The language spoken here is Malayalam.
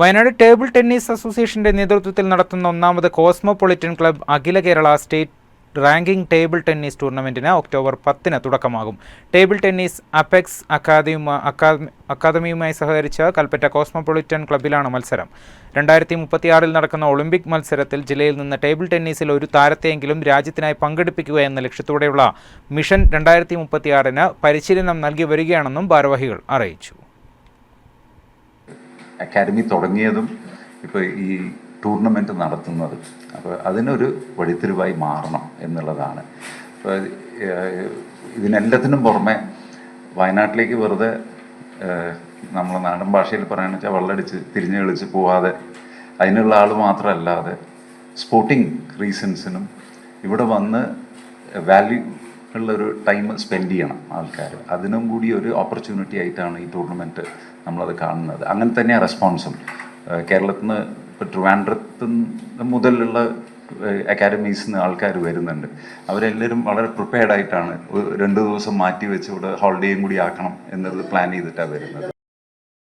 വയനാട് ടേബിൾ ടെന്നീസ് അസോസിയേഷന്റെ നേതൃത്വത്തിൽ നടത്തുന്ന ഒന്നാമത് കോസ്മോപൊളിറ്റൻ ക്ലബ് അഖില Kerala state ranking table tennis ടൂർണമെന്റിന് October പത്തിന് തുടക്കമാകും. ടേബിൾ ടെന്നീസ് അപെക്സ് അക്കാദമി അക്കാദമിയുമായി സഹകരിച്ച കൽപ്പറ്റ കോസ്മോപൊളിറ്റൻ ക്ലബിലാണ് മത്സരം. രണ്ടായിരത്തി മുപ്പത്തിയാറിൽ നടക്കുന്ന ഒളിമ്പിക് മത്സരത്തിൽ ജില്ലയിൽ നിന്ന് ടേബിൾ ടെന്നീസിൽ ഒരു താരത്തെയെങ്കിലും രാജ്യത്തിനായി പങ്കെടുപ്പിക്കുക എന്ന ലക്ഷ്യത്തോടെയുള്ള മിഷൻ രണ്ടായിരത്തി മുപ്പത്തിയാറിന് പരിശീലനം നൽകി വരികയാണെന്നും ഭാരവാഹികൾ അറിയിച്ചു. അക്കാഡമി തുടങ്ങിയതും ഇപ്പോൾ ഈ ടൂർണമെന്റ് നടത്തുന്നത്. അപ്പോൾ അതിനൊരു വഴിത്തിരിവായി മാറണം എന്നുള്ളതാണ്. അപ്പോൾ ഇതിനെല്ലാത്തിനും പുറമെ വയനാട്ടിലേക്ക് വെറുതെ നമ്മളെ നാടൻ ഭാഷയിൽ പറയുകയാണെന്ന് വെച്ചാൽ വെള്ളടിച്ച് തിരിഞ്ഞ് കളിച്ച് പോവാതെ അതിനുള്ള ആൾ മാത്രമല്ലാതെ സ്പോർട്ടിങ് റീസൺസിനും ഇവിടെ വന്ന് വാല്യൂ ഉള്ളൊരു ടൈം സ്പെൻഡ് ചെയ്യണം ആൾക്കാർ അതിനും കൂടി ഒരു ഓപ്പർച്യൂണിറ്റി ആയിട്ടാണ് ഈ ടൂർണമെന്റ് നമ്മളത് കാണുന്നത്. അങ്ങനെ തന്നെയാണ് റെസ്പോൺസും കേരളത്തിൽ നിന്ന് ഇപ്പോൾ ട്രിവാൻഡ്രത്ത് മുതലുള്ള അക്കാഡമീസിൽ നിന്ന് ആൾക്കാർ വരുന്നുണ്ട്. അവരെല്ലാവരും വളരെ പ്രിപ്പയർഡ് ആയിട്ടാണ് രണ്ട് ദിവസം മാറ്റി വെച്ച് ഇവിടെ ഹോളിഡേയും കൂടി ആക്കണം എന്നുള്ളത് പ്ലാൻ ചെയ്തിട്ടാണ് വരുന്നത്.